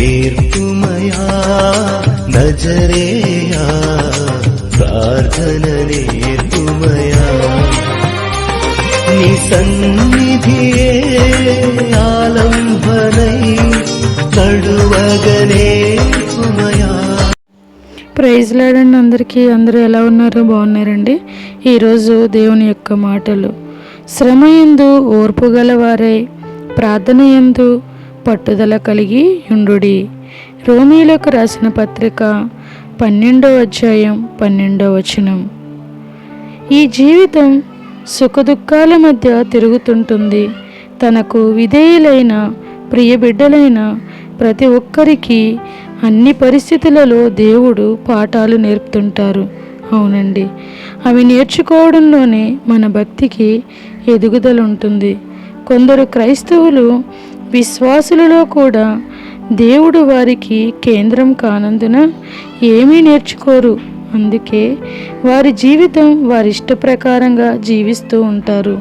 నేర్పుమయా నజరేయా ప్రార్థన నేర్పుమయా. నీ సన్నిధియే ఆలంబనై కడువగనే కుమయా ప్రైజ్ లాడండి అందరికీ. అందరూ ఎలా ఉన్నారో బాగున్నారండి. ఈరోజు దేవుని యొక్క మాటలు. శ్రమ ఎందు ఓర్పు గలవారై ప్రార్థన ఎందు పట్టుదల కలిగి ఉండుడి. రోమీలకు రాసిన పత్రిక పన్నెండో అధ్యాయం పన్నెండవ వచనం. ఈ జీవితం సుఖదుఖాల మధ్య తిరుగుతుంటుంది. తనకు విధేయులైన ప్రియ బిడ్డలైన ప్రతి ఒక్కరికి అన్ని పరిస్థితులలో దేవుడు పాఠాలు నేర్పుతుంటారు. అవునండి. అవి నేర్చుకోవడంలోనే మన భక్తికి ఎదుగుదల ఉంటుంది. కొందరు క్రైస్తవులు విశ్వాసులలో కూడా దేవుడు వారికి కేంద్రం కానందున ఏమీ నేర్చుకోరు. అందుకే వారి జీవితం వారి ఇష్ట ప్రకారంగా జీవిస్తూ ఉంటారు.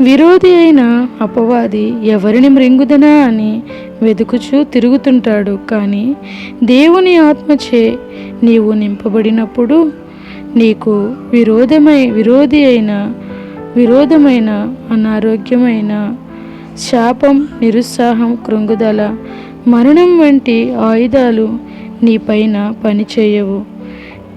విరోధి అయిన అపవాది ఎవరిని మృంగుదనా అని వెతుకుచూ తిరుగుతుంటాడు. కానీ దేవుని ఆత్మచే నీవు నింపబడినప్పుడు నీకు విరోధమై విరోధి అయిన విరోధమైన అనారోగ్యమైన శాపం నిరుత్సాహం కృంగుదల. మరణం వంటి ఆయుధాలు నీపైన పనిచేయవు.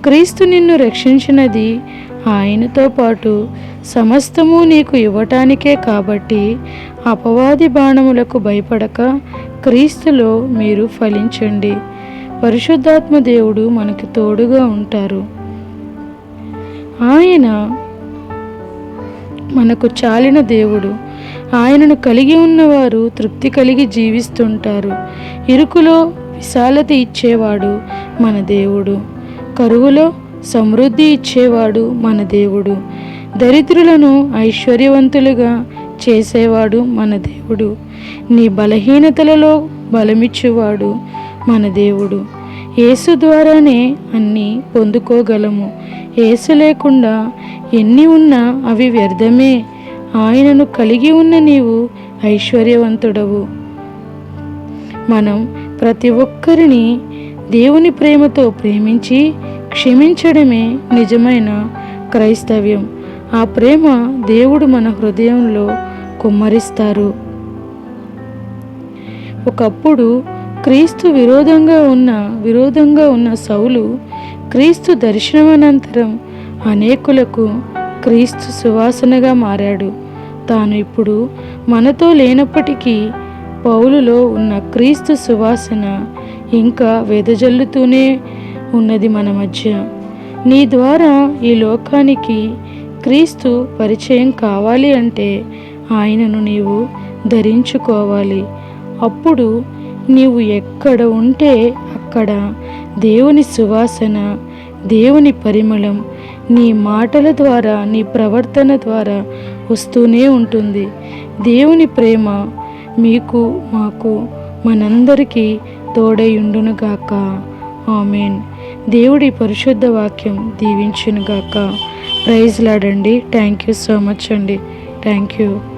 క్రీస్తు నిన్ను రక్షించినది ఆయనతో పాటు సమస్తము నీకు ఇవ్వటానికే కాబట్టి అపవాది బాణములకు భయపడక క్రీస్తులో మీరు ఫలించండి. పరిశుద్ధాత్మ దేవుడు మనకు తోడుగా ఉంటారు. ఆయన మనకు చాలిన దేవుడు. ఆయనను కలిగి ఉన్నవారు తృప్తి కలిగి జీవిస్తుంటారు. ఇరుకులో విశాలత ఇచ్చేవాడు మన దేవుడు. కరువులో సమృద్ధి ఇచ్చేవాడు మన దేవుడు. దరిద్రులను ఐశ్వర్యవంతులుగా చేసేవాడు మన దేవుడు. నీ బలహీనతలలో బలమిచ్చేవాడు మన దేవుడు. యేసు ద్వారానే అన్నీ పొందుకోగలము. యేసు లేకుండా ఎన్ని ఉన్నా అవి వ్యర్థమే. ఆయనను కలిగి ఉన్న నీవు ఐశ్వర్యవంతుడవు. మనం ప్రతి ఒక్కరిని దేవుని ప్రేమతో ప్రేమించి క్షమించడమే నిజమైన క్రైస్తవ్యం. ఆ ప్రేమ దేవుడు మన హృదయంలో కుమ్మరిస్తారు. ఒకప్పుడు క్రీస్తు విరోధంగా ఉన్న విరోధంగా ఉన్న సౌలు క్రీస్తు దర్శనమనంతరం అనేకులకు క్రీస్తు సువాసనగా మారాడు. తాను ఇప్పుడు మనతో లేనప్పటికీ పౌలులో ఉన్న క్రీస్తు సువాసన ఇంకా వెదజల్లుతూనే ఉన్నది మన మధ్య. నీ ద్వారా ఈ లోకానికి క్రీస్తు పరిచయం కావాలి అంటే ఆయనను నీవు ధరించుకోవాలి. అప్పుడు నీవు ఎక్కడ ఉంటే అక్కడ దేవుని సువాసన దేవుని పరిమళం నీ మాటల ద్వారా నీ ప్రవర్తన ద్వారా వస్తూనే ఉంటుంది. దేవుని ప్రేమ మీకు మాకు మనందరికీ తోడయుండునుగాక ఆమెన్. దేవుడి పరిశుద్ధ వాక్యం దీవించునుగాక ప్రైజ్ లాడండి థ్యాంక్ యూ సో మచ్ అండి. Thank you.